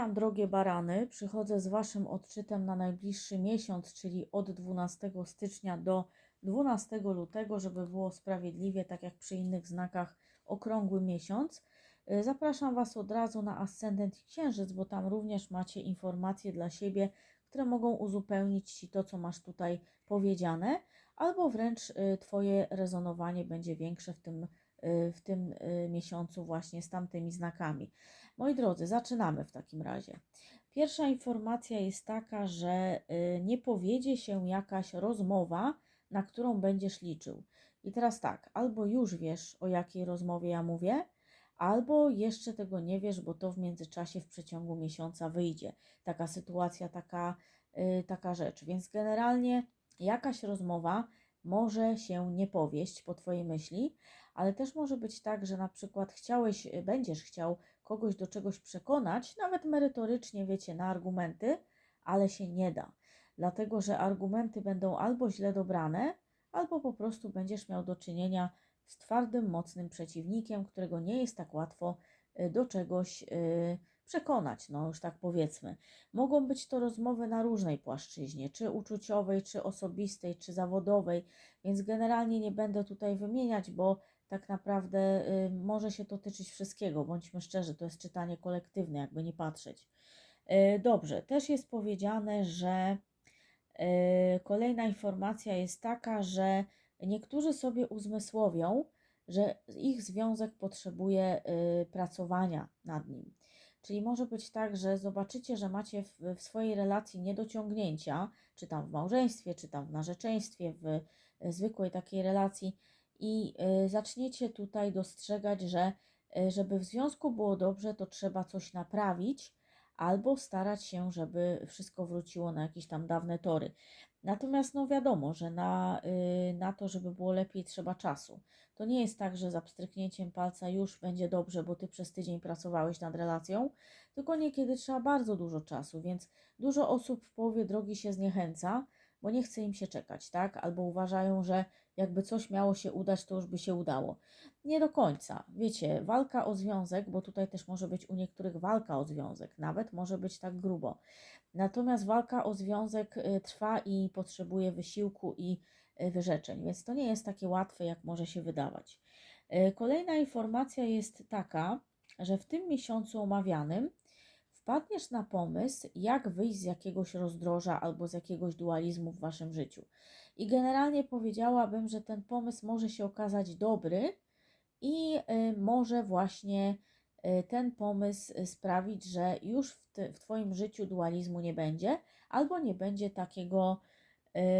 Witam drogie barany. Przychodzę z Waszym odczytem na najbliższy miesiąc, czyli od 12 stycznia do 12 lutego, żeby było sprawiedliwie, tak jak przy innych znakach, okrągły miesiąc. Y, Zapraszam Was od razu na Ascendent i Księżyc, bo tam również macie informacje dla siebie, które mogą uzupełnić Ci to, co masz tutaj powiedziane, albo wręcz y, Twoje rezonowanie będzie większe w tym, y, w tym miesiącu właśnie z tamtymi znakami. Moi drodzy, zaczynamy w takim razie. Pierwsza informacja jest taka, że y, nie powiedzie się jakaś rozmowa, na którą będziesz liczył. I teraz tak, albo już wiesz, o jakiej rozmowie ja mówię, albo jeszcze tego nie wiesz, bo to w międzyczasie w przeciągu miesiąca wyjdzie. Taka sytuacja, taka, y, taka rzecz. Więc generalnie jakaś rozmowa może się nie powieść po Twojej myśli, ale też może być tak, że na przykład chciałeś, y, będziesz chciał kogoś do czegoś przekonać, nawet merytorycznie, wiecie, na argumenty, ale się nie da. Dlatego, że argumenty będą albo źle dobrane, albo po prostu będziesz miał do czynienia z twardym, mocnym przeciwnikiem, którego nie jest tak łatwo y, do czegoś y, przekonać, no już tak powiedzmy. Mogą być to rozmowy na różnej płaszczyźnie, czy uczuciowej, czy osobistej, czy zawodowej, więc generalnie nie będę tutaj wymieniać, bo tak naprawdę y, może się to tyczyć wszystkiego. Bądźmy szczerzy, to jest czytanie kolektywne, jakby nie patrzeć. Y, dobrze, też jest powiedziane, że y, kolejna informacja jest taka, że niektórzy sobie uzmysłowią, że ich związek potrzebuje y, pracowania nad nim. Czyli może być tak, że zobaczycie, że macie w, w swojej relacji niedociągnięcia, czy tam w małżeństwie, czy tam w narzeczeństwie, w y, zwykłej takiej relacji, i y, zaczniecie tutaj dostrzegać, że y, żeby w związku było dobrze, to trzeba coś naprawić albo starać się, żeby wszystko wróciło na jakieś tam dawne tory. Natomiast no wiadomo, że na, y, na to, żeby było lepiej, trzeba czasu. To nie jest tak, że za pstryknięciem palca już będzie dobrze, bo ty przez tydzień pracowałeś nad relacją, tylko niekiedy trzeba bardzo dużo czasu, więc dużo osób w połowie drogi się zniechęca, bo nie chce im się czekać, tak? Albo uważają, że jakby coś miało się udać, to już by się udało. Nie do końca. Wiecie, walka o związek, bo tutaj też może być u niektórych walka o związek, nawet może być tak grubo. Natomiast walka o związek y, trwa i potrzebuje wysiłku i y, wyrzeczeń, więc to nie jest takie łatwe, jak może się wydawać. Y, Kolejna informacja jest taka, że w tym miesiącu omawianym wpadniesz na pomysł, jak wyjść z jakiegoś rozdroża albo z jakiegoś dualizmu w waszym życiu. I generalnie powiedziałabym, że ten pomysł może się okazać dobry i y, może właśnie y, ten pomysł y, sprawić, że już w, ty, w Twoim życiu dualizmu nie będzie, albo nie będzie takiego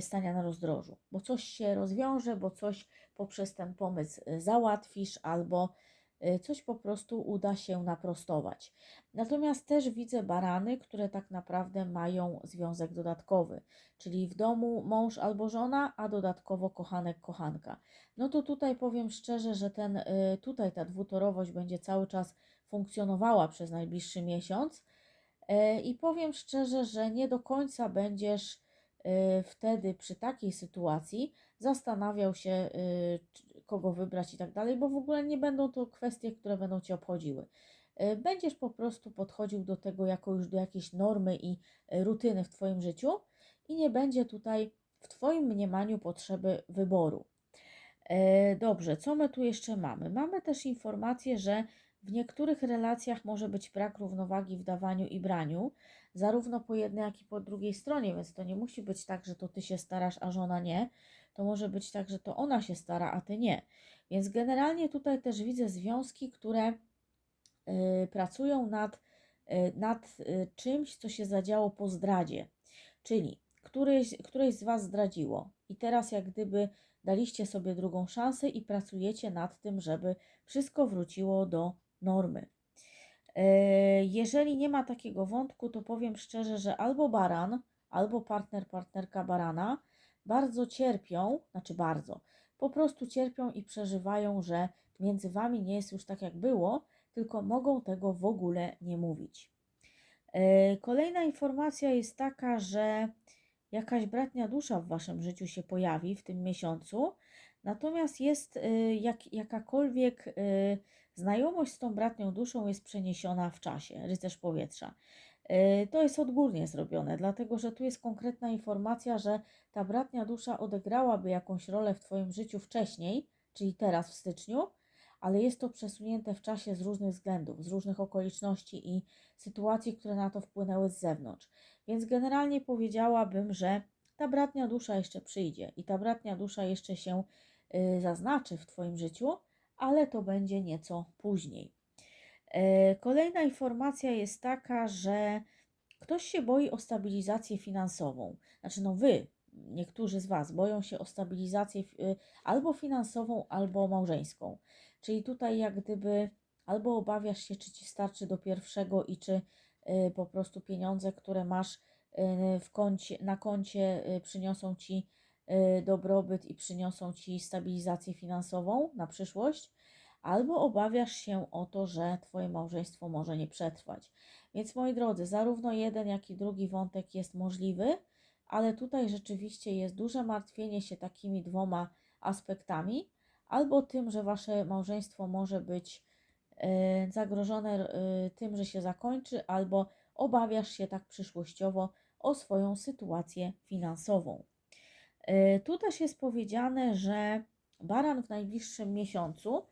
stania na rozdrożu, bo coś się rozwiąże, bo coś poprzez ten pomysł załatwisz, albo coś po prostu uda się naprostować. Natomiast też widzę barany, które tak naprawdę mają związek dodatkowy, czyli w domu mąż albo żona, a dodatkowo kochanek, kochanka. No to tutaj powiem szczerze, że ten, y, tutaj ta dwutorowość będzie cały czas funkcjonowała przez najbliższy miesiąc y, i powiem szczerze, że nie do końca będziesz y, wtedy przy takiej sytuacji zastanawiał się, y, kogo wybrać i tak dalej, bo w ogóle nie będą to kwestie, które będą Cię obchodziły. Y, Będziesz po prostu podchodził do tego jako już do jakiejś normy i y, rutyny w Twoim życiu i nie będzie tutaj w Twoim mniemaniu potrzeby wyboru. E, Dobrze, co my tu jeszcze mamy? Mamy też informację, że w niektórych relacjach może być brak równowagi w dawaniu i braniu, zarówno po jednej, jak i po drugiej stronie, więc to nie musi być tak, że to ty się starasz, a żona nie. To może być tak, że to ona się stara, a ty nie. Więc generalnie tutaj też widzę związki, które y, pracują nad, y, nad y, czymś, co się zadziało po zdradzie. Czyli któryś, któreś z Was zdradziło i teraz jak gdyby daliście sobie drugą szansę i pracujecie nad tym, żeby wszystko wróciło do normy. Jeżeli nie ma takiego wątku, to powiem szczerze, że albo baran, albo partner, partnerka barana bardzo cierpią, znaczy bardzo, po prostu cierpią i przeżywają, że między wami nie jest już tak jak było, tylko mogą tego w ogóle nie mówić. E, Kolejna informacja jest taka, że jakaś bratnia dusza w waszym życiu się pojawi w tym miesiącu, natomiast jest y, jak, jakakolwiek y, Znajomość z tą bratnią duszą jest przeniesiona w czasie, rycerz powietrza. Yy, To jest odgórnie zrobione, dlatego że tu jest konkretna informacja, że ta bratnia dusza odegrałaby jakąś rolę w Twoim życiu wcześniej, czyli teraz w styczniu, ale jest to przesunięte w czasie z różnych względów, z różnych okoliczności i sytuacji, które na to wpłynęły z zewnątrz. Więc generalnie powiedziałabym, że ta bratnia dusza jeszcze przyjdzie i ta bratnia dusza jeszcze się y, zaznaczy w Twoim życiu, ale to będzie nieco później. E, Kolejna informacja jest taka, że ktoś się boi o stabilizację finansową. Znaczy, no wy, niektórzy z Was boją się o stabilizację y, albo finansową, albo małżeńską. Czyli tutaj, jak gdyby, albo obawiasz się, czy ci starczy do pierwszego i czy y, po prostu pieniądze, które masz y, w koncie, na koncie, przyniosą ci dobrobyt i przyniosą ci stabilizację finansową na przyszłość albo obawiasz się o to, że Twoje małżeństwo może nie przetrwać. Więc moi drodzy, zarówno jeden, jak i drugi wątek jest możliwy, ale tutaj rzeczywiście jest duże martwienie się takimi dwoma aspektami, albo tym, że Wasze małżeństwo może być e, zagrożone e, tym, że się zakończy, albo obawiasz się tak przyszłościowo o swoją sytuację finansową. E, Tu też jest powiedziane, że baran w najbliższym miesiącu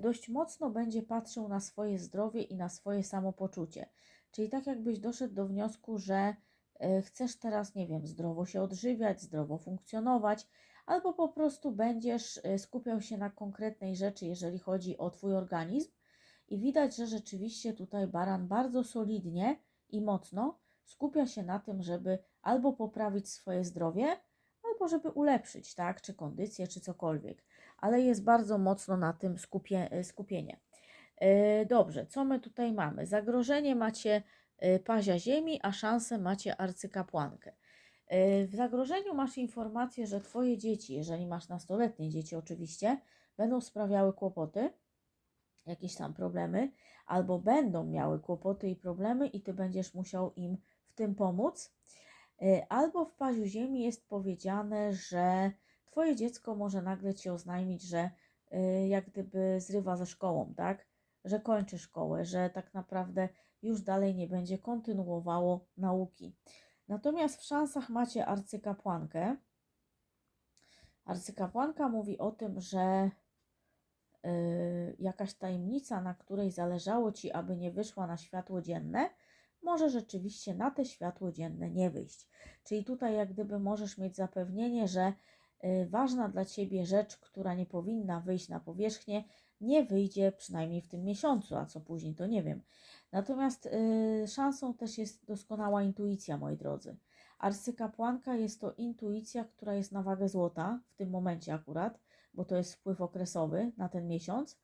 dość mocno będzie patrzył na swoje zdrowie i na swoje samopoczucie. Czyli tak jakbyś doszedł do wniosku, że e, chcesz teraz, nie wiem, zdrowo się odżywiać, zdrowo funkcjonować, albo po prostu będziesz e, skupiał się na konkretnej rzeczy, jeżeli chodzi o Twój organizm. I widać, że rzeczywiście tutaj baran bardzo solidnie i mocno skupia się na tym, żeby albo poprawić swoje zdrowie, albo żeby ulepszyć, tak, czy kondycję, czy cokolwiek ale jest bardzo mocno na tym skupie, skupienie. E, Dobrze, co my tutaj mamy? Zagrożenie macie e, pazia ziemi, a szansę macie arcykapłankę. E, W zagrożeniu masz informację, że Twoje dzieci, jeżeli masz nastoletnie dzieci oczywiście, będą sprawiały kłopoty, jakieś tam problemy, albo będą miały kłopoty i problemy i Ty będziesz musiał im w tym pomóc. Albo w paziu ziemi jest powiedziane, że Twoje dziecko może nagle Ci oznajmić, że y, jak gdyby zrywa ze szkołą, tak? Że kończy szkołę, że tak naprawdę już dalej nie będzie kontynuowało nauki. Natomiast w szansach macie arcykapłankę. Arcykapłanka mówi o tym, że y, jakaś tajemnica, na której zależało Ci, aby nie wyszła na światło dzienne, może rzeczywiście na te światło dzienne nie wyjść. Czyli tutaj jak gdyby możesz mieć zapewnienie, że ważna dla Ciebie rzecz, która nie powinna wyjść na powierzchnię, nie wyjdzie przynajmniej w tym miesiącu, a co później to nie wiem. Natomiast y, szansą też jest doskonała intuicja, moi drodzy. Arcykapłanka jest to intuicja, która jest na wagę złota w tym momencie akurat, bo to jest wpływ okresowy na ten miesiąc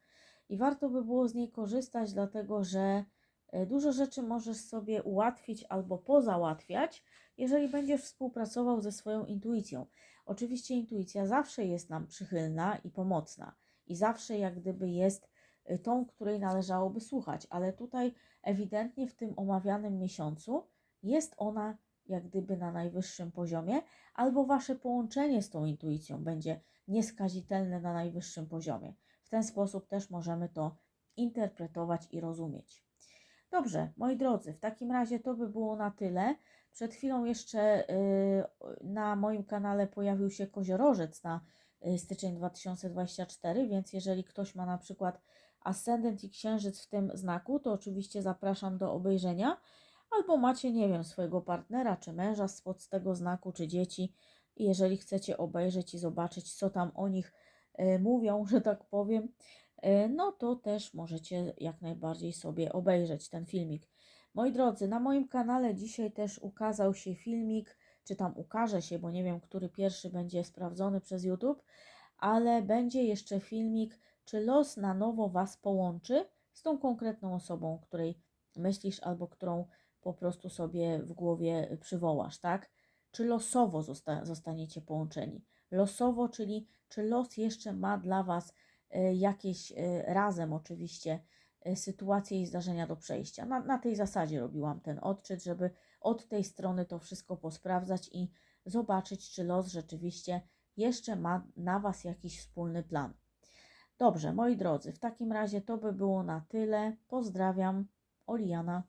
i warto by było z niej korzystać, dlatego że e, dużo rzeczy możesz sobie ułatwić albo pozałatwiać, jeżeli będziesz współpracował ze swoją intuicją. Oczywiście intuicja zawsze jest nam przychylna i pomocna i zawsze jak gdyby jest y, tą, której należałoby słuchać, ale tutaj ewidentnie w tym omawianym miesiącu jest ona jak gdyby na najwyższym poziomie, albo wasze połączenie z tą intuicją będzie nieskazitelne na najwyższym poziomie. W ten sposób też możemy to interpretować i rozumieć. Dobrze, moi drodzy, w takim razie to by było na tyle. Przed chwilą jeszcze y, na moim kanale pojawił się koziorożec na y, styczeń 2024, więc jeżeli ktoś ma na przykład ascendent i księżyc w tym znaku, to oczywiście zapraszam do obejrzenia. Albo macie, nie wiem, swojego partnera czy męża spod tego znaku, czy dzieci. I jeżeli chcecie obejrzeć i zobaczyć, co tam o nich y, mówią, że tak powiem, no to też możecie jak najbardziej sobie obejrzeć ten filmik. Moi drodzy, na moim kanale dzisiaj też ukazał się filmik, czy tam ukaże się, bo nie wiem, który pierwszy będzie sprawdzony przez YouTube, ale będzie jeszcze filmik, czy los na nowo Was połączy z tą konkretną osobą, której myślisz albo którą po prostu sobie w głowie przywołasz, tak? Czy losowo zosta zostaniecie połączeni? Losowo, czyli czy los jeszcze ma dla Was y, jakieś y, razem oczywiście sytuacje i zdarzenia do przejścia. Na, na tej zasadzie robiłam ten odczyt, żeby od tej strony to wszystko posprawdzać i zobaczyć, czy los rzeczywiście jeszcze ma na Was jakiś wspólny plan. Dobrze, moi drodzy, w takim razie to by było na tyle. Pozdrawiam, Oliana.